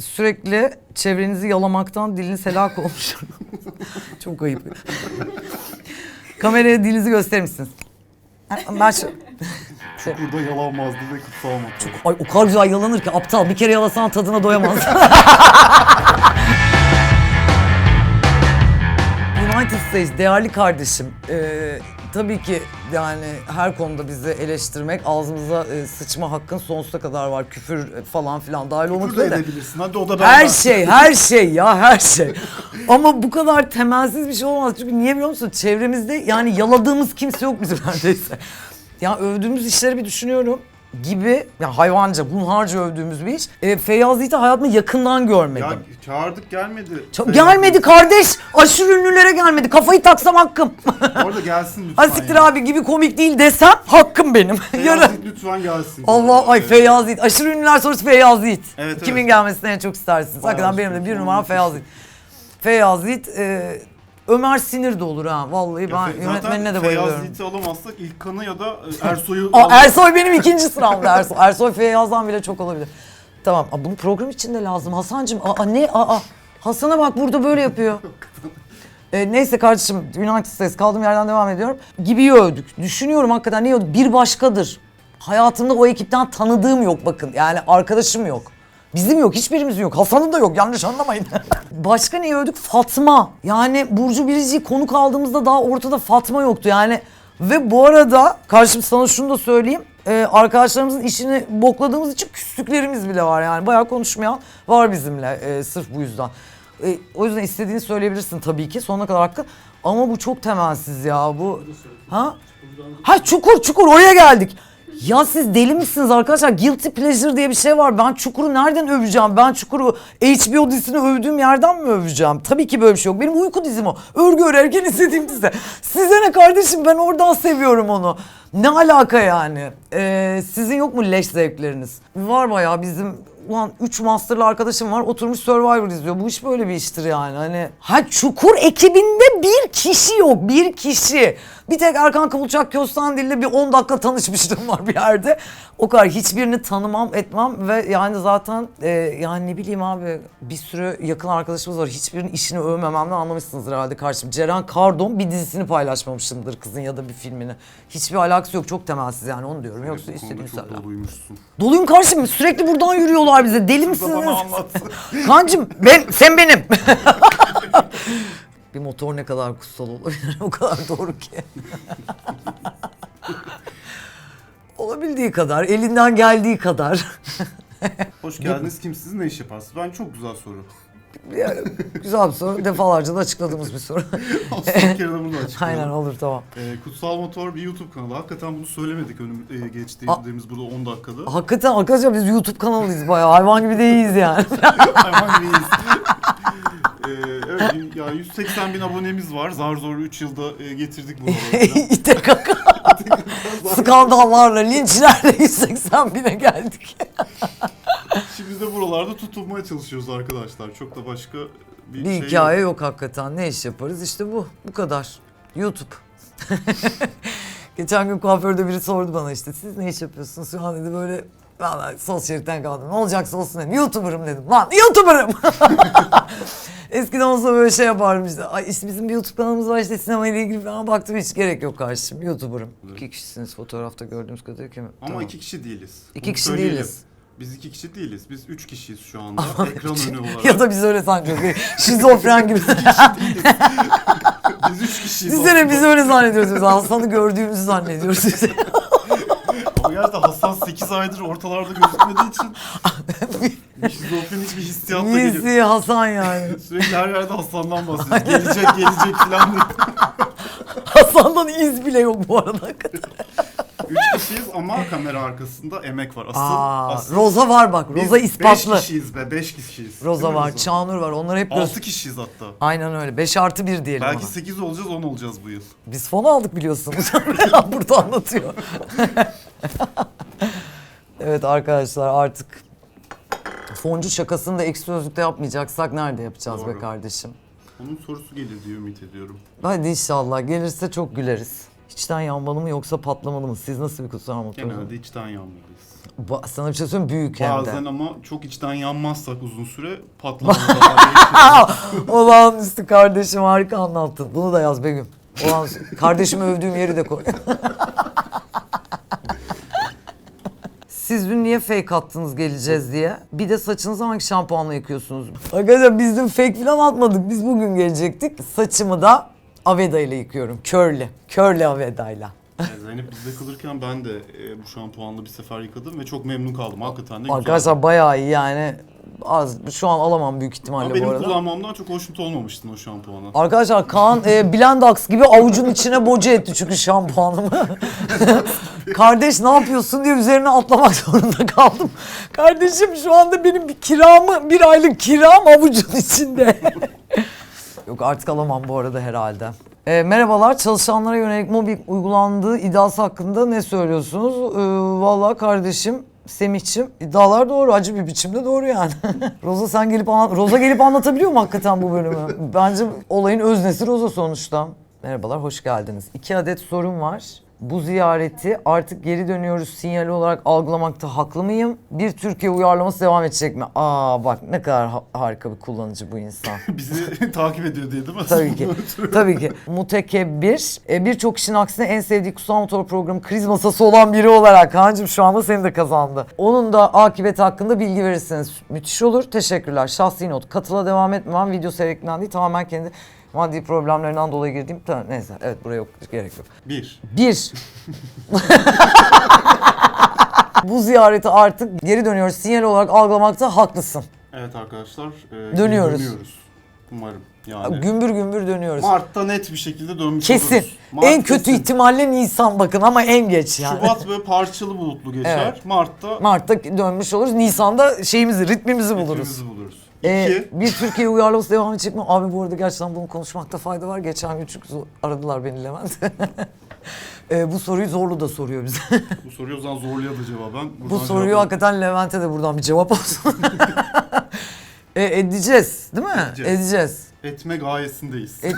sürekli çevrenizi yalamaktan diliniz helak olmuş. Çok ayıp. Kameraya dilinizi gösterir misiniz? Ben şu... Burada yalanmazdı ve kutsal motor. Ay o kadar güzel yalanır ki aptal. Bir kere yalasan tadına doyamaz. United States değerli kardeşim. Ee, tabii ki yani her konuda bizi eleştirmek, ağzımıza e, sıçma hakkın sonsuza kadar var. Küfür falan filan dahil olmak Küfür de üzere. edebilirsin. Hadi o da ben. Her şey, her şey ya her şey. Ama bu kadar temelsiz bir şey olmaz. Çünkü niye biliyor musun? Çevremizde yani yaladığımız kimse yok bizim neredeyse. Ya övdüğümüz işleri bir düşünüyorum gibi ya hayvanca, hunharca övdüğümüz bir iş. E, Feyyaz Yiğit'i hayatımda yakından görmedim. Ya çağırdık gelmedi. Çok- gelmedi kardeş. Aşırı ünlülere gelmedi. Kafayı taksam hakkım. Orada gelsin lütfen. Ha siktir abi gibi komik değil desem hakkım benim. Feyyaz Yiğit lütfen gelsin. Allah ay Evet. Feyyaz Yiğit. Aşırı ünlüler sorusu Feyyaz Yiğit. Evet, Kimin evet. gelmesini en çok istersiniz? Hakikaten benim de bir numara Feyyaz Yiğit. Feyyaz Yiğit, e, Ömer Sinir de olur ha. Vallahi ben Fe- yönetmenine de Zaten bayılıyorum. Feyyaz Yiğit'i alamazsak İlkan'ı ya da e, Ersoy'u Aa, al- Ersoy benim ikinci sıramda Ersoy. Ersoy Feyyaz'dan bile çok olabilir. Tamam. Aa, bunu program için de lazım. Hasan'cığım aa ne aa. Hasan'a bak burada böyle yapıyor. E, neyse kardeşim States kaldığım yerden devam ediyorum. Gibi'yi övdük. Düşünüyorum hakikaten niye övdük? Bir başkadır. Hayatımda o ekipten tanıdığım yok bakın. Yani arkadaşım yok. Bizim yok, hiçbirimizin yok. Hasan'ın da yok, yanlış anlamayın. Başka neyi övdük? Fatma. Yani Burcu Biricik'i konuk aldığımızda daha ortada Fatma yoktu. Yani ve bu arada karşım sana şunu da söyleyeyim. Ee, arkadaşlarımızın işini bokladığımız için küslüklerimiz bile var yani. Bayağı konuşmayan var bizimle e, sırf bu yüzden. E, o yüzden istediğini söyleyebilirsin tabii ki sonuna kadar hakkı. Ama bu çok temelsiz ya bu. Ha? Ha çukur çukur oraya geldik. Ya siz deli misiniz arkadaşlar? Guilty pleasure diye bir şey var. Ben Çukur'u nereden öveceğim? Ben Çukur'u HBO dizisini övdüğüm yerden mi öveceğim? Tabii ki böyle bir şey yok. Benim uyku dizim o. Örgü örerken izlediğim dizi. Size ne kardeşim? Ben oradan seviyorum onu. Ne alaka yani? Ee, sizin yok mu leş zevkleriniz? Var bayağı bizim Ulan 3 masterlı arkadaşım var oturmuş Survivor izliyor. Bu iş böyle bir iştir yani. Hani ha Çukur ekibinde bir kişi yok. Bir kişi. Bir tek Erkan Kıvılcak Köstendil'le bir 10 dakika tanışmışlığım var bir yerde. O kadar hiçbirini tanımam etmem ve yani zaten e, yani ne bileyim abi bir sürü yakın arkadaşımız var. Hiçbirinin işini övmememden anlamışsınızdır herhalde karşım. Ceren Kardon bir dizisini paylaşmamışımdır kızın ya da bir filmini. Hiçbir alakası yok. Çok temelsiz yani onu diyorum. Yoksa istediğin çok doluymuşsun. Doluyum kardeşim. Sürekli buradan yürüyorlar bize. Deli misiniz? Bana. Kancım ben sen benim. bir motor ne kadar kutsal olabilir o kadar doğru ki. Olabildiği kadar, elinden geldiği kadar. Hoş geldiniz. Kimsiniz ne iş yaparsınız? Ben çok güzel soru. Yani güzel bir soru. Defalarca da açıkladığımız bir soru. Aslında bir kere de bunu da açıklayalım. Aynen olur tamam. Ee, Kutsal Motor bir YouTube kanalı. Hakikaten bunu söylemedik önüm, e, geçtiğimiz burada 10 dakikada. Hakikaten arkadaşlar biz YouTube kanalıyız bayağı. Hayvan gibi değiliz yani. Hayvan gibiyiz. Ee, evet, yani 180 bin abonemiz var. Zar zor 3 yılda e, getirdik buralara. İte kaka. Skandallarla, linçlerle 180 bine geldik. Şimdi de buralarda tutulmaya çalışıyoruz arkadaşlar. Çok da başka bir, Bir şey hikaye yok. yok hakikaten. Ne iş yaparız? İşte bu. Bu kadar. YouTube. Geçen gün kuaförde biri sordu bana işte siz ne iş yapıyorsunuz? Şu an dedi böyle Valla sol şeritten kaldım. Ne olacaksa olsun dedim. YouTuber'ım dedim. Lan YouTuber'ım. Eskiden olsa böyle şey yapardım işte. Ay işte bizim bir YouTube kanalımız var işte sinema ile ilgili falan baktım hiç gerek yok kardeşim. YouTuber'ım. İki kişisiniz fotoğrafta gördüğümüz kadarıyla. Kim? Ama Tamam. iki kişi değiliz. İki Bunu kişi söyleyelim. değiliz. Biz iki kişi değiliz. Biz üç kişiyiz şu anda. Ekran önü olarak. ya da biz öyle sanki. Şizofren gibi. Biz üç kişiyiz. Biz aslında. biz öyle zannediyoruz. Biz Aslan'ı gördüğümüzü zannediyoruz. gerçekten Hasan 8 aydır ortalarda gözükmediği için şizofrenik bir hissiyatla geliyor. Nisi Hasan yani. Sürekli her yerde Hasan'dan bahsediyoruz. Gelecek gelecek falan diye. Hasan'dan iz bile yok bu arada. Üç kişiyiz ama kamera arkasında emek var. Asıl, Aa, asıl Roza var bak. biz Roza ispatlı. Beş kişiyiz be, beş kişiyiz. Roza Değil mi var, Çağnur var. Onları hep göz... Altı kişiyiz hatta. Aynen öyle. 5 artı 1 diyelim Belki ona. 8 olacağız 10 olacağız bu yıl. Biz fon aldık biliyorsunuz. Burada anlatıyor. evet arkadaşlar artık foncu şakasını da ekşi sözlükte yapmayacaksak nerede yapacağız be Doğru. kardeşim? Onun sorusu gelir diye ümit ediyorum. Hadi inşallah gelirse çok güleriz. İçten yanmalı mı yoksa patlamalı mı? Siz nasıl bir kutsal motor? Genelde içten yanmalıyız. Ba- Sana bir şey söyleyeyim büyük hem de. Bazen ama çok içten yanmazsak uzun süre geçiyor. Olağanüstü kardeşim harika anlattın. Bunu da yaz Begüm. Olan kardeşimi övdüğüm yeri de koy. Siz dün niye fake attınız geleceğiz diye. Bir de saçınızı hangi şampuanla yıkıyorsunuz? Arkadaşlar biz dün fake falan atmadık. Biz bugün gelecektik. Saçımı da Aveda ile yıkıyorum. Körlü. Körlü Aveda ile. Yani Zeynep bizde kalırken ben de e, bu şampuanla bir sefer yıkadım ve çok memnun kaldım. Hakikaten de güzel. Arkadaşlar bayağı iyi yani. Az, şu an alamam büyük ihtimalle Ama bu benim arada. kullanmamdan çok hoşnut olmamıştın o şampuana. Arkadaşlar Kaan e, Blendax gibi avucun içine boca etti çünkü şampuanımı. Kardeş ne yapıyorsun diye üzerine atlamak zorunda kaldım. Kardeşim şu anda benim bir kiramı, bir aylık kiram avucun içinde. Yok artık alamam bu arada herhalde. E, merhabalar çalışanlara yönelik mobbing uygulandığı iddiası hakkında ne söylüyorsunuz? E, vallahi kardeşim Semih'çim iddialar doğru acı bir biçimde doğru yani. Roza sen gelip anlat Roza gelip anlatabiliyor mu hakikaten bu bölümü? Bence olayın öznesi Roza sonuçta. Merhabalar hoş geldiniz. İki adet sorum var. Bu ziyareti artık geri dönüyoruz sinyali olarak algılamakta haklı mıyım? Bir Türkiye uyarlaması devam edecek mi? Aa bak ne kadar ha- harika bir kullanıcı bu insan. Bizi takip ediyor diye değil mi? Tabii ki. Tabii ki. Mutekebbir. E, Birçok kişinin aksine en sevdiği kutsal motor programı kriz masası olan biri olarak Kaan'cığım şu anda seni de kazandı. Onun da akıbeti hakkında bilgi verirseniz müthiş olur. Teşekkürler. Şahsi not. Katıla devam etmem. Video seyrektiğinden değil tamamen kendi maddi problemlerinden dolayı girdiğim. Tamam, neyse evet buraya yok, gerek yok. Bir. Bir. Bu ziyareti artık geri dönüyoruz. Sinyal olarak algılamakta haklısın. Evet arkadaşlar. e, Dönüyoruz. Dönüyoruz. Umarım. Yani. Gümbür gümbür dönüyoruz. Mart'ta net bir şekilde dönmüş Kesin. oluruz. Mart en kötü kesin. ihtimalle Nisan bakın ama en geç yani. Şubat böyle parçalı bulutlu geçer. Evet. Mart'ta Mart'ta dönmüş oluruz. Nisan'da şeyimizi, ritmimizi buluruz. ritmimizi buluruz. Ee, İki. bir Türkiye uyarlaması devam edecek mi? Abi bu arada gerçekten bunu konuşmakta fayda var. Geçen gün çünkü aradılar beni Levent. Ee, bu soruyu Zorlu da soruyor bize. Bu soruyu o zaman zorlayadı cevaben. bu Buradan soruyu cevap- hakikaten Levent'e de buradan bir cevap olsun. e, edeceğiz değil mi? Edeceğiz. Edeceğiz. etme gayesindeyiz. E-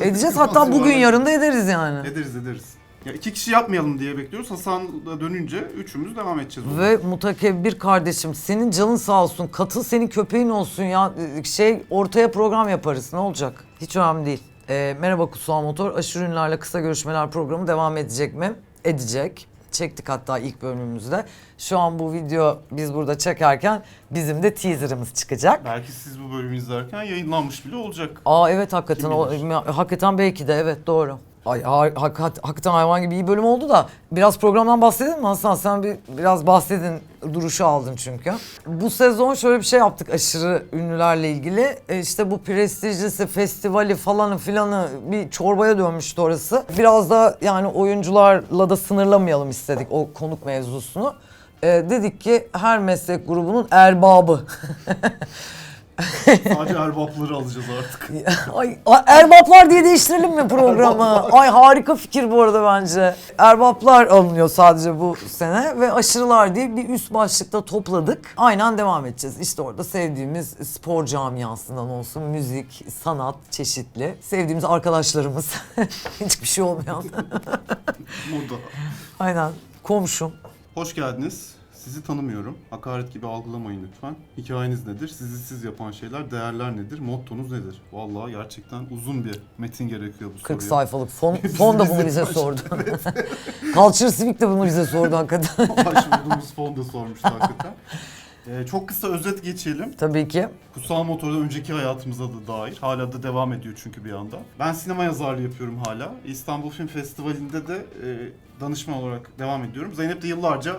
Edeceğiz hatta bugün yarın da ederiz yani. Ederiz ederiz. Ya iki kişi yapmayalım diye bekliyoruz. Hasan da dönünce üçümüz devam edeceğiz. ona. Ve mutakebbir kardeşim senin canın sağ olsun. Katıl senin köpeğin olsun ya. Şey ortaya program yaparız ne olacak? Hiç önemli değil. Ee, merhaba Kutsal Motor. Aşırı ünlülerle kısa görüşmeler programı devam edecek mi? Edecek. Çektik hatta ilk bölümümüzde. Şu an bu video biz burada çekerken bizim de teaserımız çıkacak. Belki siz bu bölümü izlerken yayınlanmış bile olacak. Aa evet hakikaten o, hakikaten belki de evet doğru. Ay ha- hak- hakikaten hayvan gibi iyi bölüm oldu da biraz programdan bahsedin mi Hasan? Sen bir biraz bahsedin duruşu aldın çünkü. Bu sezon şöyle bir şey yaptık aşırı ünlülerle ilgili. E işte bu prestijlisi, festivali falanı filanı bir çorbaya dönmüştü orası. Biraz da yani oyuncularla da sınırlamayalım istedik o konuk mevzusunu. E, dedik ki her meslek grubunun erbabı. Sadece erbapları alacağız artık. Ay, erbaplar diye değiştirelim mi programı? Ay harika fikir bu arada bence. Erbaplar alınıyor sadece bu sene ve aşırılar diye bir üst başlıkta topladık. Aynen devam edeceğiz. İşte orada sevdiğimiz spor camiasından olsun, müzik, sanat çeşitli. Sevdiğimiz arkadaşlarımız. Hiçbir şey olmayan. Moda. Aynen. Komşum. Hoş geldiniz. Sizi tanımıyorum. Hakaret gibi algılamayın lütfen. Hikayeniz nedir? Sizi siz yapan şeyler, değerler nedir? Mottonuz nedir? Vallahi gerçekten uzun bir metin gerekiyor bu 40 soruya. sayfalık fon, fon da bunu bize sordu. Culture Civic de bunu bize sordu hakikaten. Başvurduğumuz fon da sormuştu hakikaten. Ee, çok kısa özet geçelim. Tabii ki. Kutsal Motor'da önceki hayatımıza da dair. Hala da devam ediyor çünkü bir anda. Ben sinema yazarlığı yapıyorum hala. İstanbul Film Festivali'nde de e, danışman olarak devam ediyorum. Zeynep de yıllarca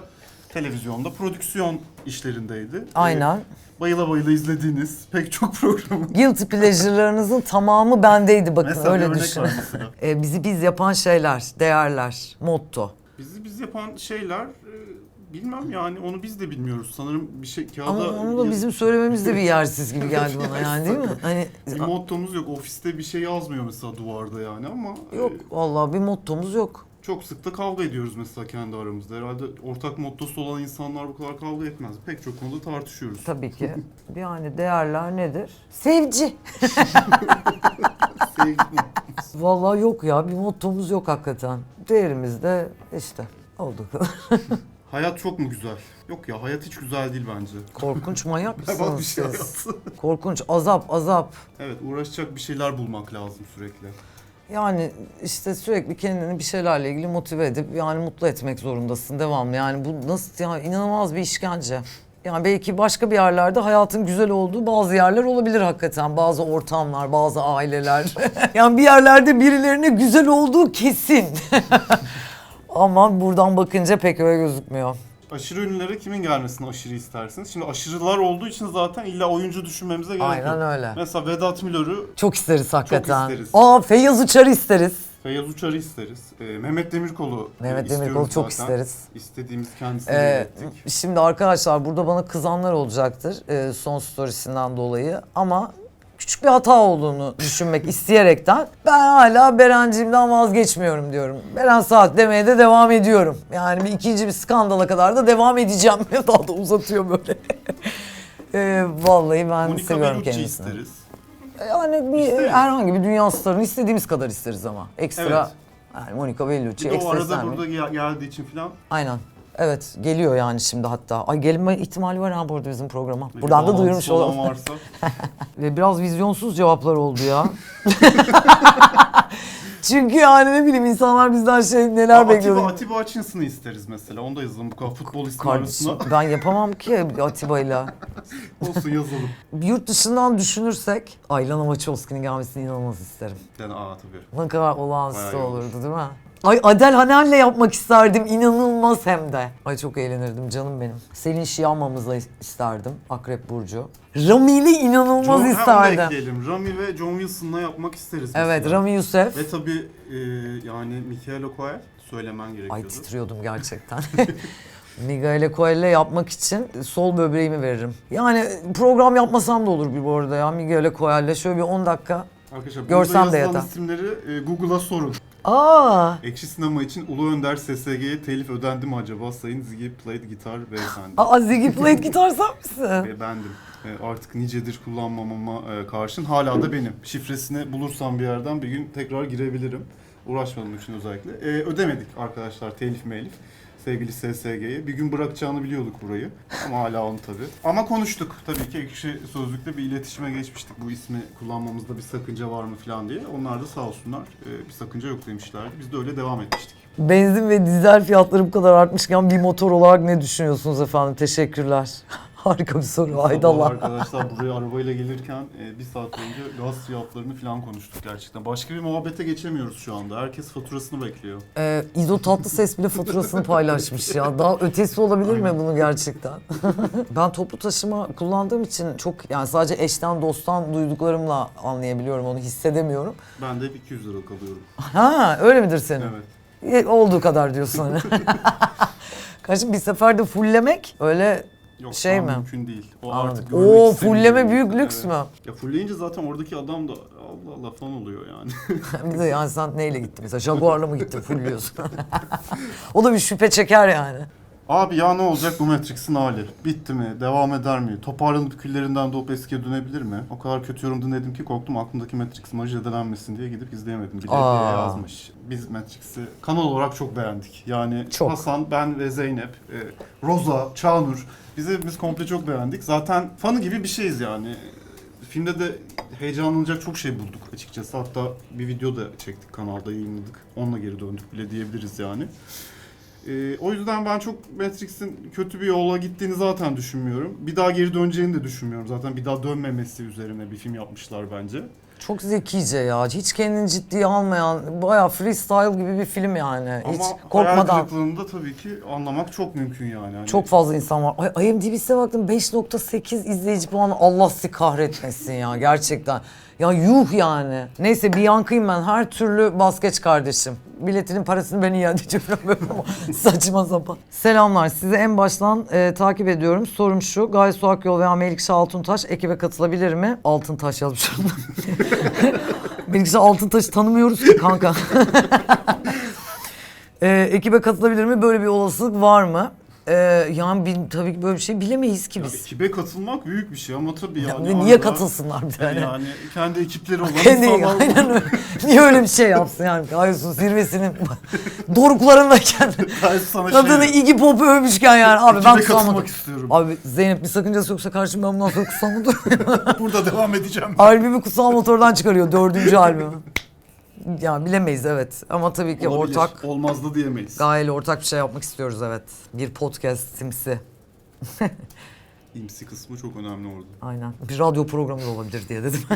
televizyonda prodüksiyon işlerindeydi. E, Aynen. bayıla bayıla izlediğiniz pek çok programın. Guilty pleasure'larınızın tamamı bendeydi bakın Mesela öyle düşünün. Ee, bizi biz yapan şeyler, değerler, motto. Bizi biz yapan şeyler e, bilmem yani onu biz de bilmiyoruz. Sanırım bir şey kağıda... Ama onu da bizim söylememiz de bir yersiz gibi geldi bana yani değil mi? Hani Bir mottomuz yok. Ofiste bir şey yazmıyor mesela duvarda yani ama... e, yok vallahi bir mottomuz yok. Çok sık da kavga ediyoruz mesela kendi aramızda. Herhalde ortak mottosu olan insanlar bu kadar kavga etmez. Pek çok konuda tartışıyoruz. Tabii ki. Yani değerler nedir? Sevci. Sevgi- Vallahi yok ya bir mottomuz yok hakikaten. Değerimiz de işte olduğu kadar. Hayat çok mu güzel? Yok ya hayat hiç güzel değil bence. Korkunç manyak Berbat bir mısınız şey siz? hayat. Korkunç azap azap. evet uğraşacak bir şeyler bulmak lazım sürekli. Yani işte sürekli kendini bir şeylerle ilgili motive edip yani mutlu etmek zorundasın devamlı. Yani bu nasıl ya inanılmaz bir işkence. Yani belki başka bir yerlerde hayatın güzel olduğu bazı yerler olabilir hakikaten. Bazı ortamlar, bazı aileler. yani bir yerlerde birilerine güzel olduğu kesin. Ama buradan bakınca pek öyle gözükmüyor. Aşırı ünlülere kimin gelmesini aşırı istersiniz? Şimdi aşırılar olduğu için zaten illa oyuncu düşünmemize gerek Aynen yok. öyle. Mesela Vedat Milor'u, Çok isteriz hakikaten. isteriz. Aa Feyyaz Uçar'ı isteriz. Feyyaz Uçar'ı isteriz. Ee, Mehmet Demirkol'u e, Mehmet istiyoruz Demirkol'u çok zaten. isteriz. İstediğimiz kendisini Ee, ilettik. şimdi arkadaşlar burada bana kızanlar olacaktır e, son storiesinden dolayı ama küçük bir hata olduğunu düşünmek isteyerekten ben hala Berenciğimden vazgeçmiyorum diyorum. Beren Saat demeye de devam ediyorum. Yani bir ikinci bir skandala kadar da devam edeceğim. Daha da uzatıyor böyle. e, vallahi ben Monica seviyorum Bellucci kendisini. isteriz. Yani bir, İsteriz. herhangi bir dünya starını istediğimiz kadar isteriz ama. Ekstra Evet. yani Monica Bellucci Bir de o ekstra arada burada gel- geldiği için falan. Aynen. Evet geliyor yani şimdi hatta. Ay gelme ihtimali var ha bu arada bizim programa. Buradan da duyurmuş olalım. varsa. Ve biraz vizyonsuz cevaplar oldu ya. Çünkü yani ne bileyim insanlar bizden şey neler Aa, bekliyor. Atiba, Atiba Hutchinson'ı isteriz mesela. Onu da yazalım bu kadar futbol ismi Kardeşim arasına. ben yapamam ki Atiba'yla. Olsun yazalım. Yurt dışından düşünürsek Aylan Amaçovski'nin gelmesini inanılmaz isterim. Yani aa tabii. Ne kadar olağanüstü Bayağı iyi olur. olurdu değil mi? Ay Adel Haner'le yapmak isterdim inanılmaz hem de. Ay çok eğlenirdim canım benim. Selin Şiyanmamızla isterdim Akrep Burcu. Rami'yle inanılmaz John, ha, onu da isterdim. ekleyelim. Rami ve John Wilson'la yapmak isteriz Evet mesela. Rami Yusef. Ve tabii e, yani Michaela Coel söylemen Ay gerekiyordu. titriyordum gerçekten. Miguel Coel'le yapmak için sol böbreğimi veririm. Yani program yapmasam da olur bir bu arada ya Miguel Coel'le şöyle bir 10 dakika. Arkadaşlar Görsem de yazılan yeter. isimleri e, Google'a sorun. Aa, Ekşi Sinema için Ulu Önder SSG'ye telif ödendi mi acaba? Sayın Ziggy Played Gitar beyefendi. aa Ziggy Plate gitar sen misin? E, bendim. E, artık nicedir kullanmamama e, karşın hala da benim. Şifresini bulursam bir yerden bir gün tekrar girebilirim. Uğraşmadığım için özellikle. E, ödemedik arkadaşlar telif melif. Sevgili SSG'ye. Bir gün bırakacağını biliyorduk burayı. Ama hala onu tabii. Ama konuştuk. Tabii ki ekşi sözlükte bir iletişime geçmiştik. Bu ismi kullanmamızda bir sakınca var mı falan diye. Onlar da sağ olsunlar e, bir sakınca yok demişlerdi. Biz de öyle devam etmiştik. Benzin ve dizel fiyatları bu kadar artmışken bir motor olarak ne düşünüyorsunuz efendim? Teşekkürler. Harika bir soru. Sabah Haydallah. Arkadaşlar buraya arabayla gelirken e, bir saat önce gaz fiyatlarını falan konuştuk gerçekten. Başka bir muhabbete geçemiyoruz şu anda. Herkes faturasını bekliyor. Ee, İzo Tatlıses bile faturasını paylaşmış ya. Daha ötesi olabilir mi bunu gerçekten? ben toplu taşıma kullandığım için çok yani sadece eşten dosttan duyduklarımla anlayabiliyorum onu hissedemiyorum. Ben de hep 200 lira kalıyorum. Ha öyle midir senin? Evet. E, Olduğu kadar diyorsun hani. Kardeşim bir seferde fulllemek öyle Yok Şey şu an mi? mümkün değil. O Anladım. artık görmek Oo istemiyorum. fulleme büyük lüks mü? Ya fullleyince zaten oradaki adam da Allah Allah falan oluyor yani. bir de yani sen neyle gittin mesela? Jaguar'la mı gittin fulluyorsun? o da bir şüphe çeker yani. Abi ya ne olacak bu Matrix'in hali? Bitti mi? Devam eder mi? Toparlanıp küllerinden doğup eskiye dönebilir mi? O kadar kötü yorum dinledim ki korktum aklımdaki Matrix imajı zedelenmesin diye gidip izleyemedim. Bir de Aa. yazmış. Biz Matrix'i kanal olarak çok beğendik. Yani Çok. Hasan, ben ve Zeynep, e, Roza, Çağnur biz hepimiz komple çok beğendik. Zaten fanı gibi bir şeyiz yani. Filmde de heyecanlanacak çok şey bulduk açıkçası. Hatta bir video da çektik kanalda yayınladık. Onunla geri döndük bile diyebiliriz yani. Ee, o yüzden ben çok Matrix'in kötü bir yola gittiğini zaten düşünmüyorum. Bir daha geri döneceğini de düşünmüyorum. Zaten bir daha dönmemesi üzerine bir film yapmışlar bence. Çok zekice ya. Hiç kendini ciddiye almayan, bayağı freestyle gibi bir film yani. Hiç Ama hayal korkmadan. kırıklığını da tabii ki anlamak çok mümkün yani. Hani Çok fazla insan var. Ay, IMDb'sine baktım 5.8 izleyici puanı Allah sizi kahretmesin ya gerçekten. Ya yuh yani. Neyse bir yankıyım ben. Her türlü bas geç kardeşim. Biletinin parasını ben iade edeceğim saçma sapan. Selamlar. Sizi en baştan e, takip ediyorum. Sorum şu. Gaye Su Akyol veya Melikşah Altuntaş ekibe katılabilir mi? Altıntaş yazmış. Melikşah Altuntaş'ı tanımıyoruz ki kanka. e, ekibe katılabilir mi? Böyle bir olasılık var mı? Ee, yani bil- tabii ki böyle bir şey bilemeyiz ki Ya biz. ekibe katılmak büyük bir şey ama tabii Ya yani. niye arada- katılsınlar bir Yani, tane? kendi ekipleri olan Kendi, insanlar. aynen öyle. Niye öyle bir şey yapsın yani? Aysun zirvesinin doruklarındayken Ben sana kadını şey, Iggy Pop'u övmüşken yani abi ekibe ben katılmak istiyorum. Abi Zeynep bir sakıncası yoksa karşım ben bundan sonra motor. Burada devam edeceğim. Albümü kutsal motordan çıkarıyor dördüncü albümü. Ya bilemeyiz evet ama tabii ki Olabilir. ortak Olmaz da diyemeyiz. Gaye'yle ortak bir şey yapmak istiyoruz evet. Bir podcast simsi. İmsi kısmı çok önemli orada. Aynen. Bir radyo programı da olabilir diye dedim.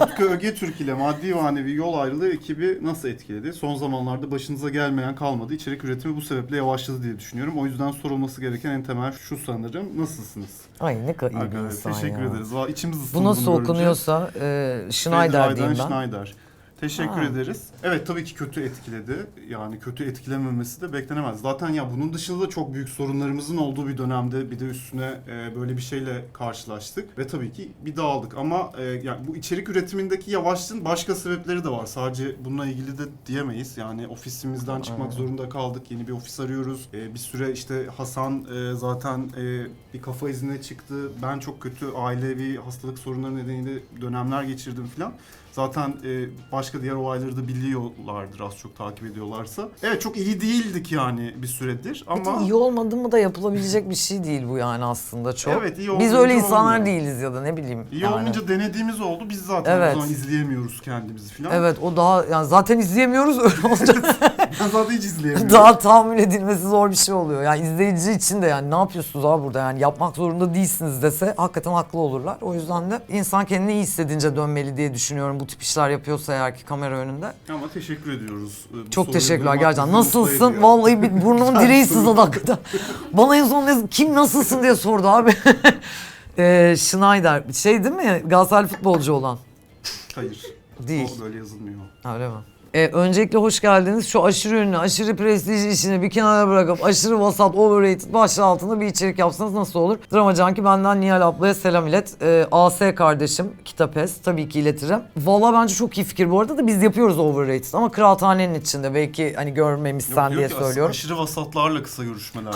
Utku Ögetürk ile maddi manevi yol ayrılığı ekibi nasıl etkiledi? Son zamanlarda başınıza gelmeyen kalmadı. İçerik üretimi bu sebeple yavaşladı diye düşünüyorum. O yüzden sorulması gereken en temel şu sanırım. Nasılsınız? Ay ne kadar iyi bir insan teşekkür ya. ederiz. Valla içimiz ısındı Bu nasıl görünce. okunuyorsa e, Schneider Fred diyeyim ben. Schneider. Teşekkür Ha. ederiz. Evet tabii ki kötü etkiledi. Yani kötü etkilememesi de beklenemez. Zaten ya bunun dışında da çok büyük sorunlarımızın olduğu bir dönemde bir de üstüne e, böyle bir şeyle karşılaştık. Ve tabii ki bir dağıldık. Ama e, yani bu içerik üretimindeki yavaşlığın başka sebepleri de var. Sadece bununla ilgili de diyemeyiz. Yani ofisimizden çıkmak zorunda kaldık. Yeni bir ofis arıyoruz. E, bir süre işte Hasan e, zaten e, bir kafa izine çıktı. Ben çok kötü ailevi hastalık sorunları nedeniyle dönemler geçirdim falan. Zaten e, başka diğer olayları da biliyorlardır az çok takip ediyorlarsa. Evet çok iyi değildik yani bir süredir de ama iyi olmadı mı da yapılabilecek bir şey değil bu yani aslında çok. Evet, iyi Biz olmayınca öyle insanlar olmuyor. değiliz ya da ne bileyim. iyi yani. olmayınca denediğimiz oldu. Biz zaten Evet. o zaman izleyemiyoruz kendimizi falan. Evet o daha yani zaten izleyemiyoruz öyle olacak. Ben zaten hiç izleyemiyorum. daha tahammül edilmesi zor bir şey oluyor. Yani izleyici için de yani ne yapıyorsunuz abi burada yani yapmak zorunda değilsiniz dese hakikaten haklı olurlar. O yüzden de insan kendini iyi hissedince dönmeli diye düşünüyorum bu tip işler yapıyorsa eğer ki kamera önünde. Ama teşekkür ediyoruz. bu Çok soruyu teşekkürler duymak gerçekten. bizi mutlu Nasılsın? ediyor. Vallahi bir burnumun direği sızladı hakikaten. Bana en son ne- kim nasılsın diye sordu abi. ee, Schneider şey değil mi? Galatasaray futbolcu olan. Hayır. Değil. O böyle yazılmıyor. Öyle mi? Ee, öncelikle hoş geldiniz. Şu aşırı ünlü, aşırı prestijli işini bir kenara bırakıp aşırı vasat, overrated başlığı altında bir içerik yapsanız nasıl olur? Drama Canki benden Nihal ablaya selam ilet. Ee, AS kardeşim, Kitapes tabii ki iletirim. Valla bence çok iyi fikir bu arada da biz yapıyoruz overrated ama kıraathanenin içinde belki hani görmemişsen Yok, diye yok ki, söylüyorum. Aşırı vasatlarla kısa görüşmeler.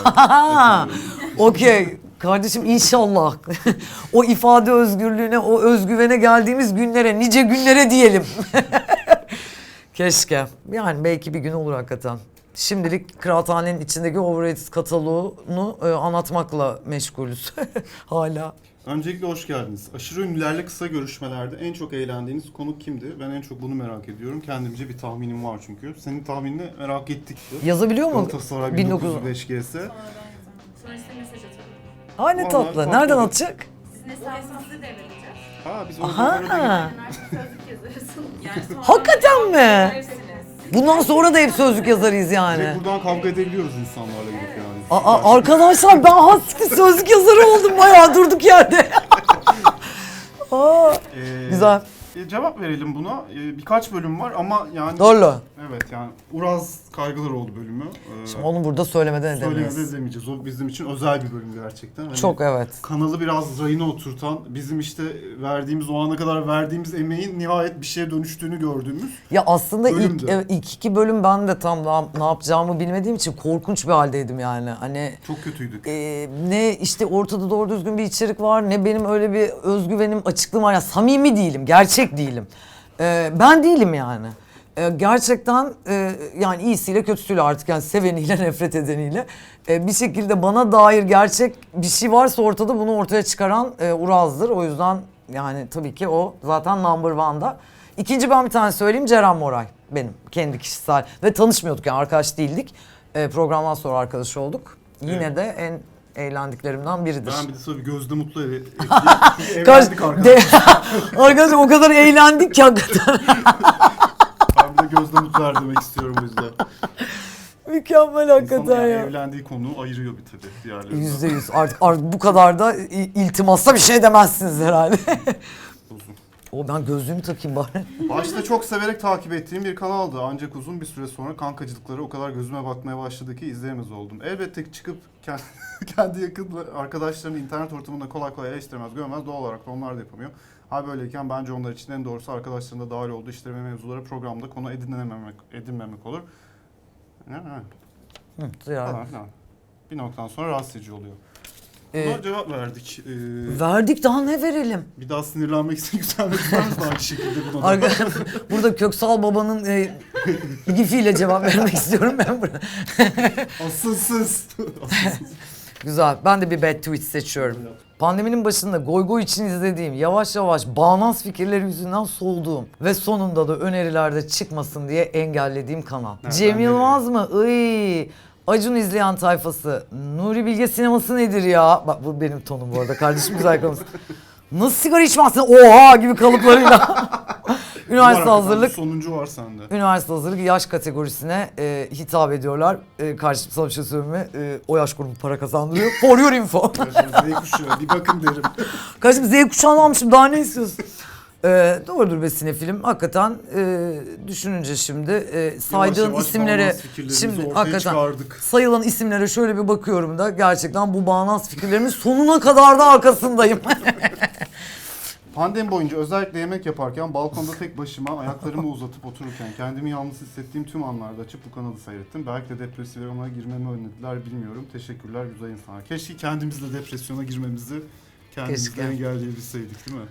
Okey. Kardeşim inşallah o ifade özgürlüğüne, o özgüvene geldiğimiz günlere, nice günlere diyelim. Keşke. Yani belki bir gün olur hakikaten. Şimdilik kıraathanenin içindeki overrated kataloğunu e, anlatmakla meşgulüz hala. Öncelikle hoş geldiniz. Aşırı ünlülerle kısa görüşmelerde en çok eğlendiğiniz konuk kimdi? Ben en çok bunu merak ediyorum. Kendimce bir tahminim var çünkü. Senin tahminini merak ettik. Yazabiliyor mu? Galatasaray 1900 1905 GS. Sonra size mesaj atarım. Ay ne Vallahi tatlı. tatlı. Nereden atacak? Sizin hesabınızı devredeceğiz. Ha biz Aha. orada Yani sözlük yazarız. Yani sonra Hakikaten mi? Hepsiniz. Bundan sonra da hep sözlük yazarıyız yani. direkt buradan kavga edebiliyoruz insanlarla gidip yani. Aa, arkadaşlar ben hasbi sözlük yazarı oldum bayağı durduk yerde. Aa, Ee, güzel. e, cevap verelim buna. Ee, birkaç bölüm var ama yani... Doğru. Evet yani Uraz kaygılar oldu bölümü. Ee, Şimdi onu burada söylemeden söylemede edemeyiz. edemeyeceğiz. O bizim için özel bir bölüm gerçekten. Hani Çok evet. kanalı biraz rayına oturtan, bizim işte verdiğimiz o ana kadar verdiğimiz emeğin nihayet bir şeye dönüştüğünü gördüğümüz. Ya aslında ilk, Bölümdü. evet, ilk iki bölüm ben de tam ne, ne yapacağımı bilmediğim için korkunç bir haldeydim yani. Hani Çok kötüydük. e, ne işte ortada doğru düzgün bir içerik var ne benim öyle bir özgüvenim açıklığım var. Ya samimi değilim, gerçek değilim. E, ben değilim yani. E, gerçekten e, yani iyisiyle kötüsüyle artık yani seveniyle nefret edeniyle e, bir şekilde bana dair gerçek bir şey varsa ortada bunu ortaya çıkaran e, Uraz'dır. O yüzden yani tabii ki o zaten number one'da. İkinci ben bir tane söyleyeyim Ceren Moray benim kendi kişisel ve tanışmıyorduk yani arkadaş değildik. E, programdan sonra arkadaş olduk. Yine Evet. de en eğlendiklerimden biridir. Ben bir de tabii gözde mutlu evi evlendik arkadaşlar. Arkadaşlar o kadar eğlendik ki hakikaten. Ben bir de gözde mutlu er demek istiyorum o yüzden. Mükemmel İnsanın hakikaten yani ya. evlendiği konu ayırıyor bir tabii diğerlerinden. Yüzde yüz artık, artık bu kadar da i- iltimasta bir şey demezsiniz herhalde. Uzun. o ben gözlüğümü takayım bari. Başta çok severek takip ettiğim bir kanaldı. Ancak uzun bir süre sonra kankacılıkları o kadar gözüme batmaya başladı ki izleyemez oldum. Elbette ki çıkıp kendi, kendi yakın arkadaşlarını internet ortamında kolay kolay eleştiremez, görmez. Doğal olarak da onlar da yapamıyor. Ha böyleyken bence onlar için en doğrusu arkadaşlarının da dahil olduğu işleri ve mevzuları programda konu edinmemek, edinmemek olur. Ne? Ne? Hı, yani. falan filan. Bir noktadan sonra rahatsız edici oluyor. Ee, Buna cevap verdik. Ee, verdik daha ne verelim? bir daha sinirlenmek için yükselmek ister misin aynı şekilde buna da? Arka- burada Köksal Baba'nın e, gifiyle cevap vermek istiyorum ben burada. Asılsız. Asılsız. Güzel. Ben de bir bad tweet seçiyorum. Pandeminin başında goy goy için izlediğim, yavaş yavaş bağnaz fikirleri yüzünden soğuduğum ve sonunda da önerilerde çıkmasın diye engellediğim kanal. Nereden Cem? Yılmaz mı? Iy. Acun izleyen tayfası. Nuri Bilge sineması nedir ya? Bak bu benim tonum bu arada. Kardeşim güzel konuşsun. Nasıl sigara içmezsin? Oha gibi kalıplarıyla. Üniversite Var, hazırlık. Sonuncu var sende. Üniversite hazırlık yaş kategorisine e, hitap ediyorlar. E, karşım sana bir şey söyleyeyim mi? E, o yaş grubu para kazandırıyor. For your info. Z kuşağı bir bakın derim. Kardeşim Z kuşağını almışım daha ne istiyorsun? E, doğrudur be sinefilm. Hakikaten e, düşününce şimdi e, saydığın Yavaş yavaş isimlere bağnaz fikirlerimizi şimdi ortaya hakikaten çıkardık. sayılan isimlere şöyle bir bakıyorum da gerçekten bu bağnaz fikirlerimin sonuna kadar da arkasındayım. Pandemi boyunca özellikle yemek yaparken balkonda tek başıma ayaklarımı uzatıp otururken kendimi yalnız hissettiğim tüm anlarda açıp bu kanalı seyrettim. Belki de depresyona girmemi önlediler bilmiyorum. Teşekkürler güzel insanlar. Keşke kendimizle depresyona girmemizi kendimizle Keşke. engelleyebilseydik değil mi?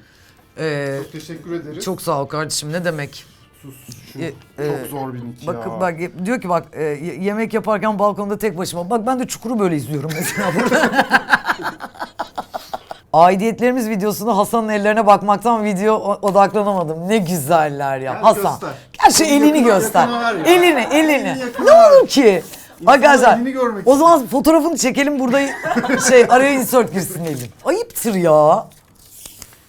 E, Çok teşekkür ederiz. çok sağ ol kardeşim ne demek? Sus şu. E, çok zor bir nick Bak ya. bak diyor ki bak e, ye- yemek yaparken balkonda tek başıma. Bak ben de çukuru böyle izliyorum mesela burada. Aidiyetlerimiz videosunu Hasan'ın ellerine bakmaktan video odaklanamadım. Ne güzeller ya Gel Hasan. göster. Şu elini Yakına- göster. yakına ver ya. Elini, elini. Elini yakına Ne ver. olur ki? İnsanlar Arkadaşlar elini görmek o zaman fotoğrafını çekelim burada şey araya insert girsin elin. Ayıptır ya.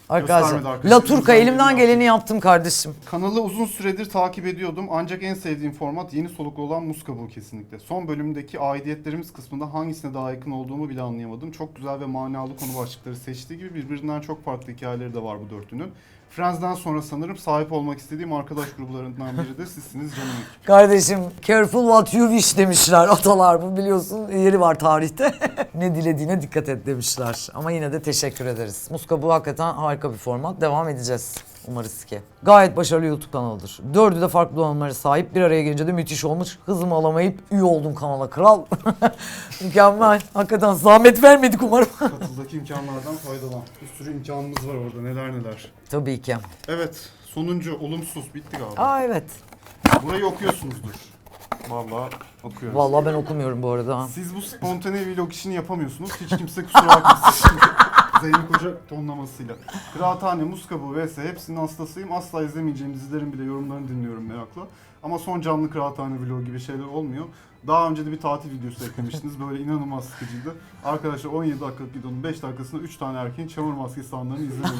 Arkadaşlar Göstermedi arkadaşlar. La Turka elimden geleni geleni yaptım kardeşim. Kanalı uzun süredir takip ediyordum ancak en sevdiğim format yeni soluklu olan muz kabuğu kesinlikle. Son bölümdeki aidiyetlerimiz kısmında hangisine daha yakın olduğumu bile anlayamadım. Çok güzel ve manalı konu başlıkları seçtiği gibi birbirinden çok farklı hikayeleri de var bu dörtlünün. Friends'den sonra sanırım sahip olmak istediğim arkadaş gruplarından biri de sizsiniz canım. Kardeşim careful what you wish demişler atalar bu biliyorsun yeri var tarihte. ne dilediğine dikkat et demişler. Ama yine de teşekkür ederiz. Muska bu hakikaten harika bir format. Devam edeceğiz umarız ki. Gayet başarılı YouTube kanalıdır. Dördü de farklı donanımlara sahip. Bir araya gelince de müthiş olmuş. Hızımı alamayıp üye oldum kanala kral. Mükemmel. Hakikaten zahmet vermedik umarım. Katıldaki imkanlardan faydalan. Bir sürü imkanımız var orada neler neler. Tabii ki. Evet sonuncu olumsuz bitti galiba. Aa evet. Burayı okuyorsunuzdur. Vallahi okuyoruz. Vallahi ben okumuyorum bu arada. Siz bu spontane vlog işini yapamıyorsunuz. Hiç kimse kusura bakmasın. Zeynep Hoca tonlamasıyla. Kıraathane, Muz Kabuğu vs. hepsinin hastasıyım. Asla izlemeyeceğim dizilerin bile yorumlarını dinliyorum merakla. Ama son canlı kıraathane vlog gibi şeyler olmuyor. Daha önce de bir tatil videosu eklemiştiniz. Böyle inanılmaz sıkıcıydı. Arkadaşlar 17 dakikalık videonun 5 dakikasında 3 tane erkeğin çamur maskesi anlarını izlemedim.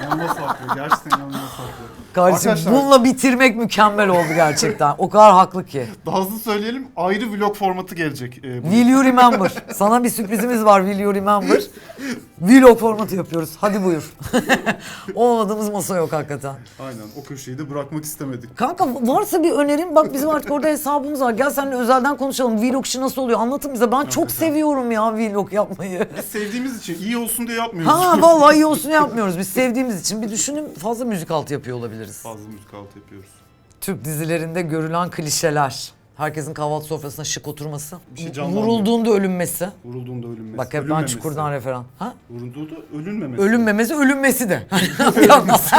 İnanılmaz haklı. Gerçekten inanılmaz haklı. Kardeşim Arkadaşlar- bununla bitirmek mükemmel oldu gerçekten. O kadar haklı ki. Daha hızlı söyleyelim. Ayrı vlog formatı gelecek. E, bu Will you remember? Sana bir sürprizimiz var Will you remember? Vlog formatı yapıyoruz. Hadi buyur. Olmadığımız masa yok hakikaten. Aynen o köşeyi de bırakmak istemedik. Kanka varsa bir önerin bak bizim artık orada hesabımız var. Gel seninle özelden konuşalım. Vlog işi nasıl oluyor? Anlatın bize. Ben çok seviyorum ya vlog yapmayı. Biz sevdiğimiz için iyi olsun diye yapmıyoruz. Ha vallahi iyi olsun yapmıyoruz. Biz sevdiğimiz için bir düşünün fazla müzik altı yapıyor olabiliriz. Fazla müzik altı yapıyoruz. Türk dizilerinde görülen klişeler. Herkesin kahvaltı sofrasına şık oturması. Bir şey canlanmıyor. Vurulduğunda ölünmesi. Vurulduğunda ölünmesi. Bak hep ben ölünmemesi. çukurdan referan. Ha? Vurulduğunda ölünmemesi. Ölünmemesi, ölünmesi de. Yalnız.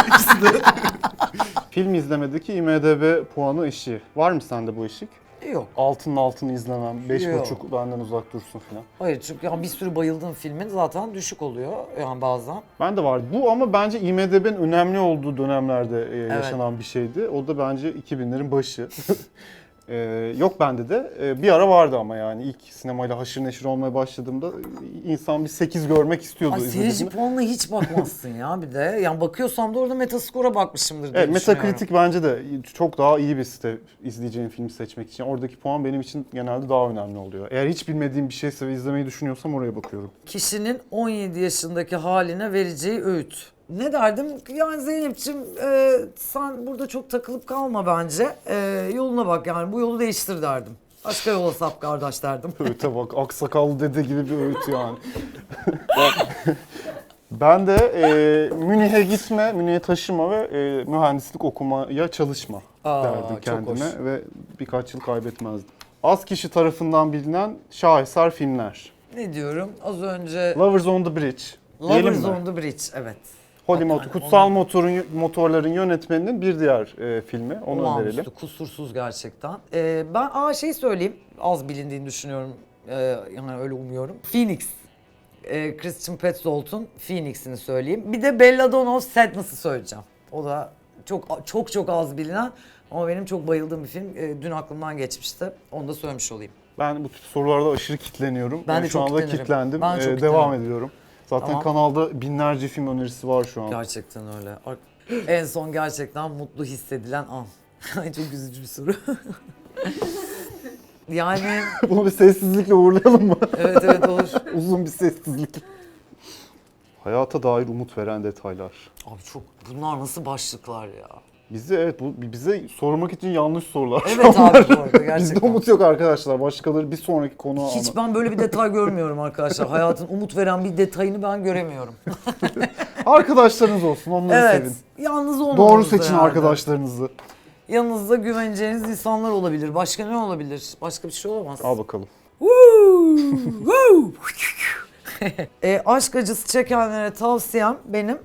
Film izlemedeki IMDB puanı eşiği. Var mı sende bu eşik? Yok. Altının altını izlemem. Beş Yok. buçuk benden uzak dursun falan. Hayır çünkü yani bir sürü bayıldığım filmin zaten düşük oluyor yani bazen. Ben de var. Bu ama bence IMDB'nin önemli olduğu dönemlerde e, yaşanan bir şeydi. O da bence 2000'lerin başı. Ee, yok bende de. Ee, bir ara vardı ama yani ilk sinemayla haşır neşir olmaya başladığımda e, insan bir 8 görmek istiyordu. Ay seyirci puanına hiç bakmazsın ya bir de. Yani bakıyorsam da orada Metascore'a bakmışımdır diye Evet. Metacritic bence de çok daha iyi bir site izleyeceğin filmi seçmek için. Oradaki puan benim için genelde daha önemli oluyor. Eğer hiç bilmediğim bir şeyse ve izlemeyi düşünüyorsam oraya bakıyorum. Kişinin 17 yaşındaki haline vereceği öğüt. Ne derdim? Yani Zeynep'ciğim e, sen burada çok takılıp kalma bence. E, yoluna bak yani bu yolu değiştir derdim. Başka yola sap kardeş derdim. Öğüte bak, aksakallı dede gibi bir öğüt yani. ben de e, Münih'e gitme, Münih'e taşıma ve e, mühendislik okumaya çalışma Aa, derdim çok kendime hoş. ve birkaç yıl kaybetmezdim. Az kişi tarafından bilinen şaheser filmler. Ne diyorum? Az önce Lovers on the Bridge. Diyelim Lovers mi? on the Bridge. Evet. Hatta Motor, Kutsal Motor'un motorların yönetmeninin bir diğer e, filmi. Onu Olağanüstü, önerelim. kusursuz gerçekten. Ee, ben aa şey söyleyeyim. Az bilindiğini düşünüyorum. Ee, yani öyle umuyorum. Phoenix. Ee, Christian Petzold'un Phoenix'ini söyleyeyim. Bir de Belladonna Sadness'ı söyleyeceğim. O da çok çok çok az bilinen ama benim çok bayıldığım bir film. Ee, dün aklımdan geçmişti. Onu da söylemiş olayım. Ben bu tip sorularda aşırı kitleniyorum. Ben de şu çok anda kitlenirim. kitlendim. Ben çok Ee, kitlenirim. devam ediyorum. Zaten Tamam. kanalda binlerce film önerisi var şu an. Gerçekten öyle. Ar- En son gerçekten mutlu hissedilen an. Ay, çok üzücü bir soru. yani Bunu bir sessizlikle uğurlayalım mı? evet evet olur. Uzun bir sessizlik. Hayata dair umut veren detaylar. Abi çok bunlar nasıl başlıklar ya? Bize evet bu bize sormak için yanlış sorular. Evet abi bu arada Bizde gerçekten. umut yok arkadaşlar. Başkaları bir sonraki konu Hiç ben böyle bir detay görmüyorum arkadaşlar. Hayatın umut veren bir detayını ben göremiyorum. Arkadaşlarınız olsun onları evet. sevin. Yalnız olmamanız Doğru seçin yani. arkadaşlarınızı. Yanınızda güveneceğiniz insanlar olabilir. Başka ne olabilir? Başka bir şey olamaz. Al bakalım. E, aşk acısı çekenlere tavsiyem benim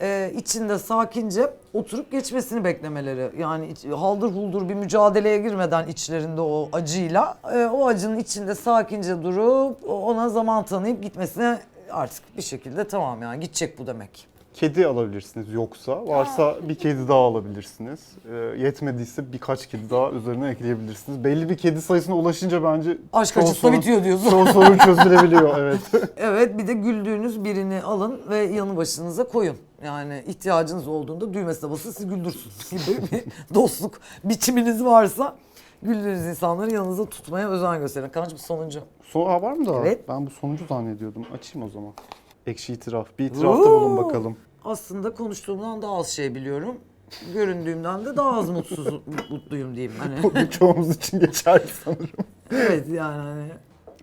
e, içinde sakince oturup geçmesini beklemeleri. Yani iç- haldır huldur bir mücadeleye girmeden içlerinde o acıyla e, o acının içinde sakince durup ona zaman tanıyıp gitmesine artık bir şekilde tamam yani gidecek bu demek. Kedi alabilirsiniz yoksa. Varsa bir kedi daha alabilirsiniz. Ee, yetmediyse birkaç kedi daha üzerine ekleyebilirsiniz. Belli bir kedi sayısına ulaşınca bence Aşk çoğu acısı da sorun- bitiyor diyorsun. Çoğu sorun çözülebiliyor evet. Evet bir de güldüğünüz birini alın ve yanı başınıza koyun. Yani ihtiyacınız olduğunda düğmesine basın sizi güldürsün gibi bir dostluk biçiminiz varsa güldüğünüz insanları yanınızda tutmaya özen gösterin. Kancım sonuncu. Son Aa, var mı daha? Evet. Ben bu sonuncu zannediyordum. Açayım o zaman. Ekşi itiraf. Bir itirafta bulun bakalım. Aslında konuştuğumdan daha az şey biliyorum. Göründüğümden de daha az mutsuz, mutluyum diyeyim. Hani, Bu çoğumuz için geçerli sanırım. evet yani hani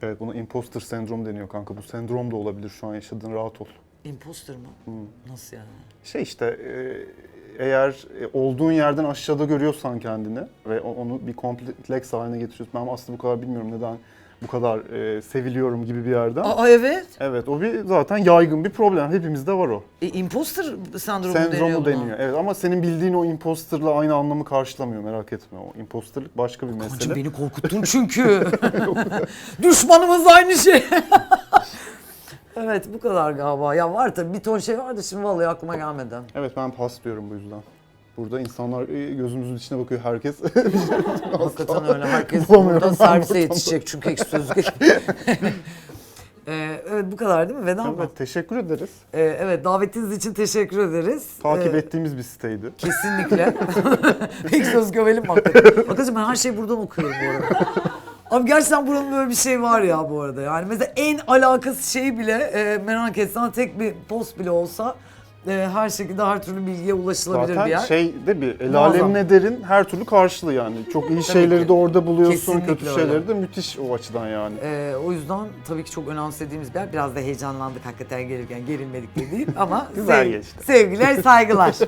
Evet buna imposter sendrom deniyor kanka. Bu sendrom da olabilir şu an yaşadığın rahat ol. imposter mı? Nasıl yani? Şey işte e, eğer e, olduğun yerden aşağıda görüyorsan kendini ve o- onu bir kompleks haline getiriyorsun. Ben aslında bu kadar bilmiyorum neden bu kadar e, seviliyorum gibi bir yerden. Aa evet. Evet o bir zaten yaygın bir problem. Hepimizde var o. E, imposter sendromu, deniyor Sendromu buna. deniyor. Evet ama senin bildiğin o imposterla aynı anlamı karşılamıyor merak etme. O imposterlık başka bir Kancım mesele. beni korkuttun çünkü. Düşmanımız aynı şey. evet bu kadar galiba. Ya var tabii bir ton şey var da şimdi vallahi aklıma gelmedi. Evet ben pas diyorum bu yüzden. Burada insanlar e, gözümüzün içine bakıyor herkes. Hakikaten öyle. Herkes Bulamıyorum burada ben servise yetişecek çünkü sözlük. Ee, evet bu kadar değil mi? Veda mı? evet teşekkür ederiz. Ee, evet davetiniz için teşekkür ederiz. Takip Ee, ettiğimiz bir siteydi. Kesinlikle. Pek söz gömelim hakikaten. Arkadaşlar ben her şeyi buradan okuyorum bu arada. Abi gerçekten buranın böyle bir şey var ya bu arada. Yani mesela en alakasız şeyi bile e, merak etsen tek bir post bile olsa e, her şekilde her türlü bilgiye ulaşılabilir Zaten bir yer. şey de bir el alem ne derin her türlü karşılığı yani. Çok iyi şeyleri ki. de orada buluyorsun, Kesinlikle kötü öyle. şeyleri de müthiş o açıdan yani. E, o yüzden tabii ki çok önemsediğimiz bir yer. Biraz da heyecanlandık hakikaten gelirken gerilmedik de değil ama Güzel geçti. sevgiler saygılar.